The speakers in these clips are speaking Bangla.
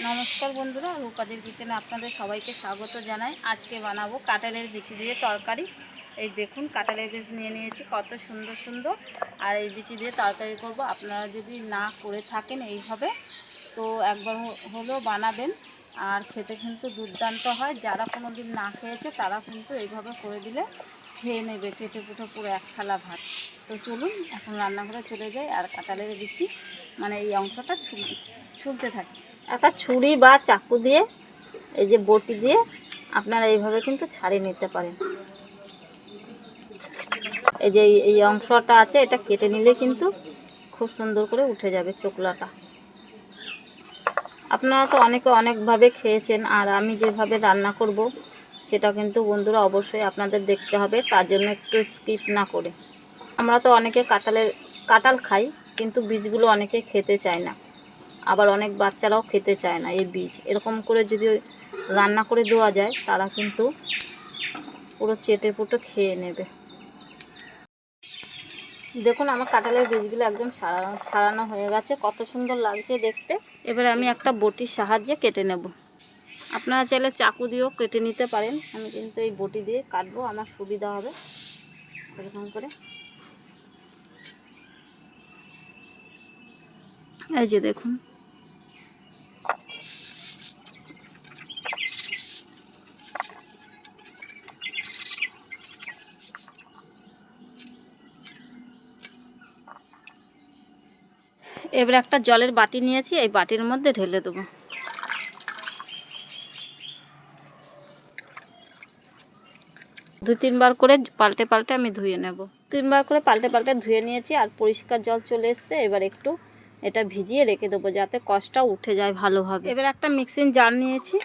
নমস্কার বন্ধুরা, রূপাদের কিচেনে আপনাদের সবাইকে স্বাগত জানাই। আজকে বানাবো কাঁঠালের বিচি দিয়ে তরকারি। এই দেখুন, কাঁঠালের বীজ নিয়ে নিয়েছি, কত সুন্দর সুন্দর। আর এই বিচি দিয়ে তরকারি করব। আপনারা যদি না করে থাকেন এইভাবে, তো একবার হ- হলেও বানাবেন। আর খেতে কিন্তু দুর্দান্ত হয়। যারা কোনো দিন না খেয়েছে, তারা কিন্তু এইভাবে করে দিলে খেয়ে নেবে, চেটে পুটে পুরো এক থালা ভাত। তো চলুন, এখন রান্নাঘরে চলে যাই। আর কাঁঠালের বিচি মানে এই অংশটা ছুল, ছুলতে থাকি। একটা ছুরি বা চাকু দিয়ে, এই যে বটি দিয়ে আপনারা এইভাবে কিন্তু ছাড়িয়ে নিতে পারেন। এই যে এই- অংশটা আছে, এটা কেটে নিলে কিন্তু খুব সুন্দর করে উঠে যাবে চোকলাটা আপনারা তো অনেকে অনেকভাবে খেয়েছেন, আর আমি যেভাবে রান্না করব, সেটা কিন্তু বন্ধুরা অবশ্যই আপনাদের দেখতে হবে, তার জন্য একটু স্কিপ না করে। আমরা তো অনেকে কাঁঠালের, কাঁঠাল খাই, কিন্তু বীজগুলো অনেকে খেতে চায় না। আবার অনেক বাচ্চারাও খেতে চায় না, এই বীজ। এরকম করে যদি রান্না করে দেওয়া যায়, তারা কিন্তু পুরো চেটে পুটো খেয়ে নেবে। দেখুন, আমার কাঁঠালের বীজগুলো একদম ছাড়ানো ছাড়ানো হয়ে গেছে। কত সুন্দর লাগছে দেখতে। এবারে আমি একটা বটির সাহায্যে কেটে নেব। আপনারা চাইলে চাকু দিয়েও কেটে নিতে পারেন। আমি কিন্তু এই বটি দিয়ে কাটবো, আমার সুবিধা হবে। এরকম করে। এই যে দেখুন। এবার একটা জলের বাটি নিয়েছি, এই বাটির মধ্যে ঢেলে দেবো। দু তিনবার করে পাল্টে পাল্টে আমি ধুয়ে নেব। তিনবার করে পাল্টে পাল্টে ধুয়ে নিয়েছি আর পরিষ্কার জল চলে এসছে, এবার একটু এটা ভিজিয়ে রেখে দেবো যাতে কষটা উঠে যায় ভালোভাবে। এবার একটা মিক্সিং জার নিয়েছি।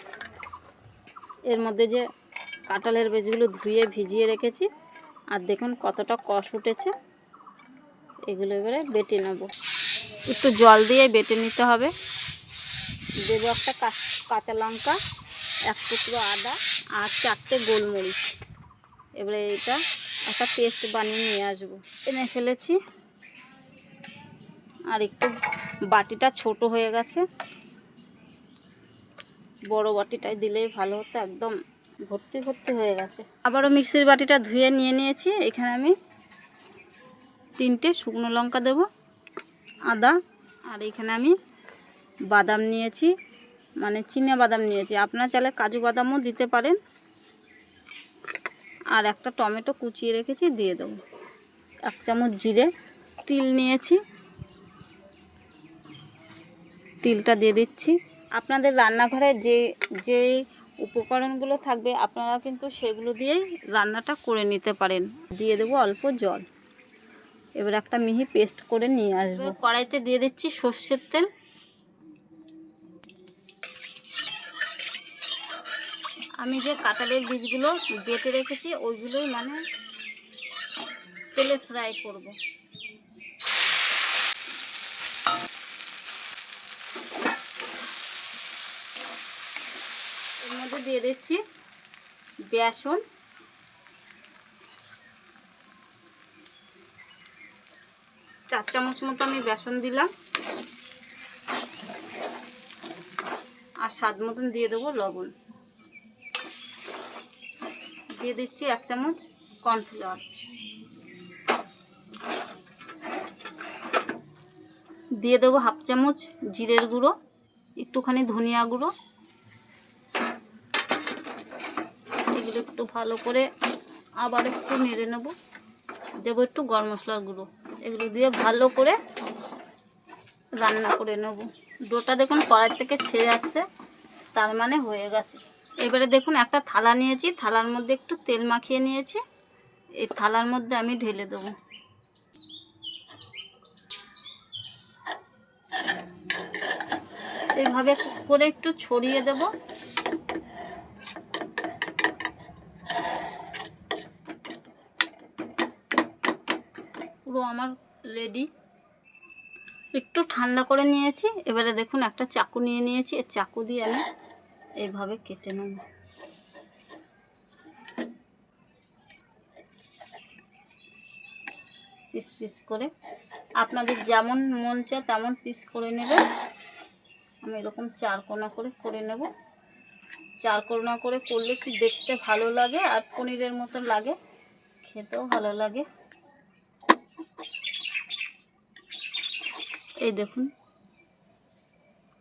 এর মধ্যে যে কাঁঠালের বেজগুলো ধুয়ে ভিজিয়ে রেখেছি। আর দেখুন কতটা কষ উঠেছে। এগুলো এবারে বেটে নেব। একটু জল দিয়ে বেটে নিতে হবে। দেবো একটা কাঁচ- কাঁচা লঙ্কা এক টুকরো আদা আর চারটে গোলমরিচ। এবারে এটা একটা পেস্ট বানিয়ে নিয়ে আসব। এনে ফেলেছি। আর একটু বাটিটা ছোট হয়ে গেছে। বড় বাটিটাই দিলেই ভালো হতো, একদম ভর্তি ভর্তি হয়ে গেছে। আবারও মিক্সির বাটিটা ধুয়ে নিয়ে নিয়েছি। এখানে আমি তিনটে শুকনো লঙ্কা দেব, আদা, আর এখানে আমি বাদাম নিয়েছি মানে চিনে বাদাম নিয়েছি। আপনার চালে কাজু বাদামও দিতে পারেন। আর একটা টমেটো কুচিয়ে রেখেছি, দিয়ে দেবো। এক চামচ জিরে, তিল নিয়েছি। তিলটা দিয়ে দিচ্ছি। আপনাদের রান্নাঘরে যে যে উপকরণগুলো থাকবে, আপনারা কিন্তু সেগুলো দিয়েই রান্নাটা করে নিতে পারেন। দিয়ে দেবো অল্প জল। এবার একটা মিহি পেস্ট করে নিয়ে আসব। কড়াইতে দিয়ে দিচ্ছি সর্ষের তেল। আমি যে কাঁঠালের বীজগুলো বেটে রেখেছি, ওইগুলোই মানে তেলে ফ্রাই করব এর মধ্যে দিয়ে দিচ্ছি বেসন। চার চামচ মতো আমি বেসন দিলাম। আর স্বাদ মতন দিয়ে দেবো লবণ। দিয়ে দিচ্ছি এক চামচ কর্নফ্লাওয়ার। দিয়ে দেবো হাফ চামচ জিরের গুঁড়ো, একটুখানি ধনিয়া গুঁড়ো এগুলো একটু ভালো করে আবার একটু নেড়ে নেব। দেবো একটু গরম মশলার গুঁড়ো। এগুলো দিয়ে ভালো করে রান্না করে নেব। ডোটা দেখুন কড়াই থেকে ছেড়ে আসছে, তার মানে হয়ে গেছে। এবারে দেখুন একটা থালা নিয়েছি, থালার মধ্যে একটু তেল মাখিয়ে নিয়েছি। এই থালার মধ্যে আমি ঢেলে দেবো। এইভাবে করে একটু ছড়িয়ে দেব পুরো আমার রেডি একটু ঠান্ডা করে নিয়েছি, এবারে দেখুন একটা চাকু নিয়ে নিয়েছি এই চাকু দিয়ে আমি এইভাবে কেটে নেব। পিস পিস করে। আপনাদের যেমন মন চায় তেমন পিস করে নেবেন। আমি এরকম চার কোনা করে করে নেব। চার কোনা করে করলে কি দেখতে ভালো লাগে আর পনিরের মতো লাগে? খেতেও ভালো লাগে। এই দেখুন,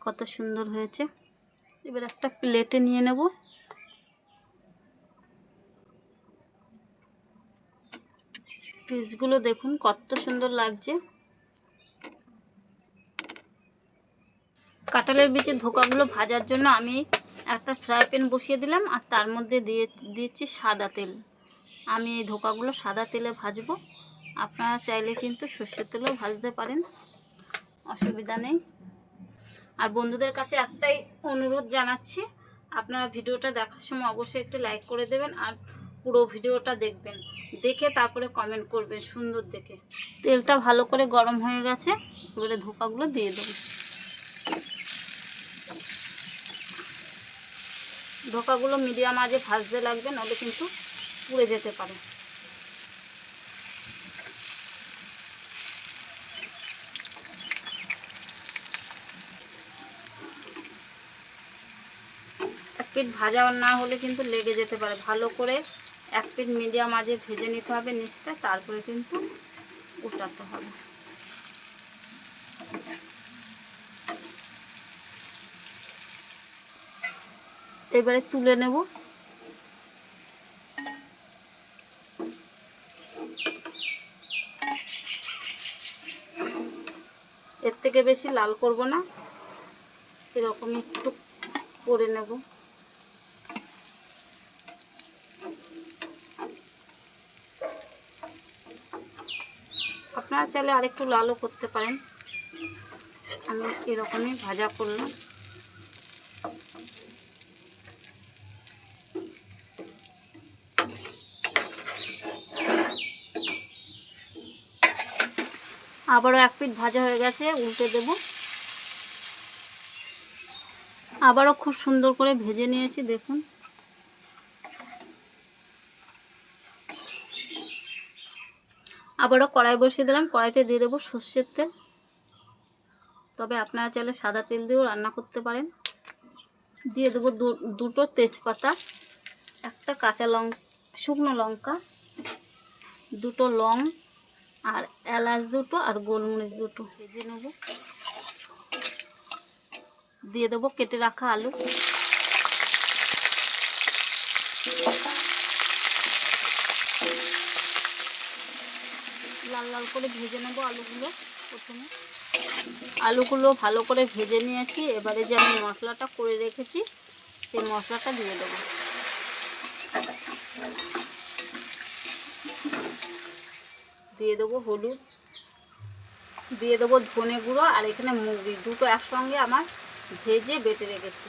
কত সুন্দর হয়েছে। এবার একটা প্লেটে নিয়ে নেব। পিসগুলো দেখুন, কত সুন্দর লাগছে। কাঁঠালের বীজের ধোকাগুলো ভাজার জন্য আমি একটা ফ্রাই প্যান বসিয়ে দিলাম, আর তার মধ্যে দিয়ে দিচ্ছি সাদা তেল। আমি এই ধোকাগুলো সাদা তেলে ভাজবো। আপনারা চাইলে কিন্তু সর্ষের তেলেও ভাজতে পারেন। অসুবিধা নেই। আর বন্ধুদের কাছে একটাই অনুরোধ জানাচ্ছি, আপনারা ভিডিওটা দেখার সময় অবশ্যই একটি লাইক করে দেবেন আর পুরো ভিডিওটা দেখবেন। দেখে তারপরে কমেন্ট করবেন সুন্দর দেখে। তেলটা ভালো করে গরম হয়ে গেছে, এবারে ধোকাগুলো দিয়ে দেবো। ধোকাগুলো মিডিয়াম আজে ভাজতে লাগবে, নাহলে কিন্তু পুড়ে যেতে পারে এক পিঠ ভাজা না হলে কিন্তু লেগে যেতে পারে। ভালো করে এক পিঠ মিডিয়াম আজে ভেজে নিতে হবে নিচটা, তারপরে কিন্তু উঠাতে হবে। এবারে তুলে নেব। এর থেকে বেশি লাল করব না। এরকম একটু করে নেব। আপনারা চাইলে আরেকটু লালও করতে পারেন। আমি এরকমই ভাজা করলাম। আবারও এক পিঠ ভাজা হয়ে গেছে, উল্টে দেব। আবারও খুব সুন্দর করে ভেজে নিয়েছি, দেখুন। আবারও কড়াই বসিয়ে দিলাম। কড়াইতে দিয়ে দেবো সর্ষের তেল। তবে আপনারা চাইলে সাদা তেল দিয়েও রান্না করতে পারেন। দিয়ে দেবো দুটো তেজপাতা, একটা কাঁচা লং, শুকনো লঙ্কা, দুটো লং, আর এলাচ দুটো, আর গোলমরিচ দুটো ভেজে নেব। দিয়ে দেবো কেটে রাখা আলু। লাল লাল করে ভেজে নেব আলুগুলো প্রথমে। আলুগুলো ভালো করে ভেজে নিয়েছি, এবারে যে আমি মশলাটা করে রেখেছি, সেই মশলাটা দিয়ে দেবো। দিয়ে দেবো হলুদ, দিয়ে দেবো ধনে গুঁড়ো আর এখানে মুগরি দুটো একসঙ্গে আমার ভেজে বেটে রেখেছি।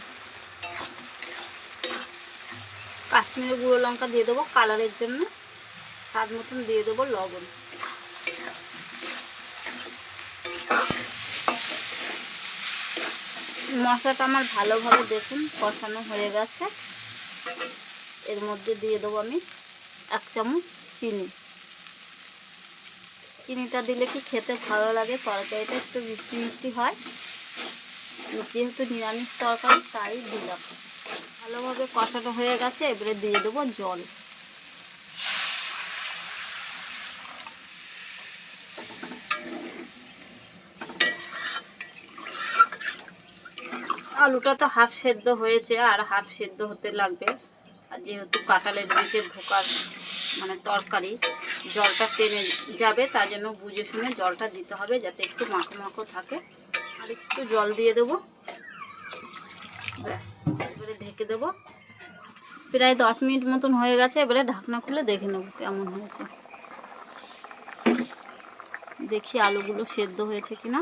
কাশ্মীরি গুঁড়ো লঙ্কা দিয়ে দেবো কালারের জন্য, স্বাদ মতন দিয়ে দেবো লবণ। মশলাটা আমার ভালোভাবে দেখুন, কষানো হয়ে গেছে। এর মধ্যে দিয়ে দেবো আমি এক চামচ চিনি। চিনিটা দিলে কি খেতে ভালো লাগে? তরকারিটা একটু মিষ্টি মিষ্টি হয়। যেহেতু নিরামিষ তরকারি, তাই দিলাম। ভালোভাবে কষানো হয়ে গেছে, এবারে দিয়ে দেবো জল। আলুটা তো হাফ সেদ্ধ হয়েছে আর হাফ সেদ্ধ হতে লাগবে। আর যেহেতু কাঁঠালের দিকে ঢোকার মানে তরকারি, জলটা টেনে যাবে, তার জন্য বুঝে শুনে জলটা দিতে হবে যাতে একটু মাখো মাখো থাকে। আর একটু জল দিয়ে দেবো। ব্যাস, এবারে ঢেকে দেবো। প্রায় দশ মিনিট মতন হয়ে গেছে, এবারে ঢাকনা খুলে দেখে নেব কেমন হয়েছে। দেখি আলুগুলো সেদ্ধ হয়েছে কিনা।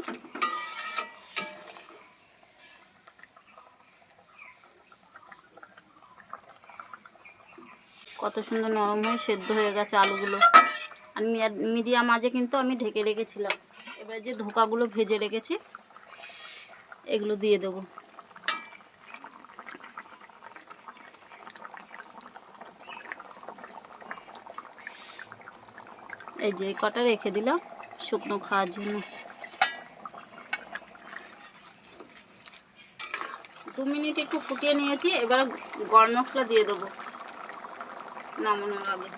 কত সুন্দর নরম হয়ে সেদ্ধ হয়ে গেছে আলুগুলো। আর মিডিয়াম মাঝে কিন্তু আমি ঢেকে রেখেছিলাম। এবার যে ধোকাগুলো ভেজে রেখেছি, এগুলো দিয়ে দেবো। এই যে কটা রেখে দিলাম, শুকনো খাওয়ার জন্য। দু মিনিট একটু ফুটিয়ে নিয়েছি, এবার গরম মশলা দিয়ে দেবো। নামানোর আগে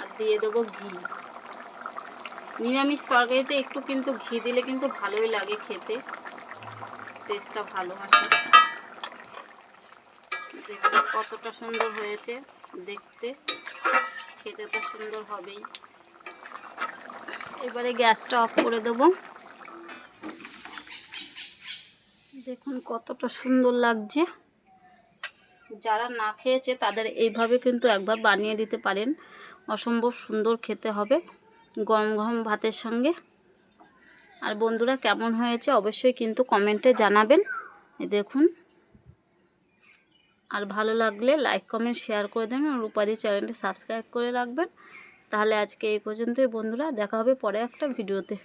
আর দিয়ে দেবো ঘি। নিরামিষ তরকারিতে একটু কিন্তু ঘি দিলে কিন্তু ভালোই লাগে খেতে। টেস্টটা ভালো আসে। কতটা সুন্দর হয়েছে দেখতে। খেতে তো সুন্দর হবেই। এবারে গ্যাসটা অফ করে দেবো। দেখুন কতটা সুন্দর লাগছে। যারা না খেয়েছে তাদের এইভাবে কিন্তু একবার বানিয়ে দিতে পারেন। অসম্ভব সুন্দর খেতে হবে গরম গরম ভাতের সঙ্গে। আর বন্ধুরা কেমন হয়েছে অবশ্যই কিন্তু কমেন্টে জানাবেন। দেখুন। আর ভালো লাগলে লাইক, কমেন্ট, শেয়ার করে দেবেন আর উপাধি চ্যানেলটি সাবস্ক্রাইব করে রাখবেন। তাহলে আজকে এই পর্যন্তই বন্ধুরা, দেখা হবে পরে একটা ভিডিওতে।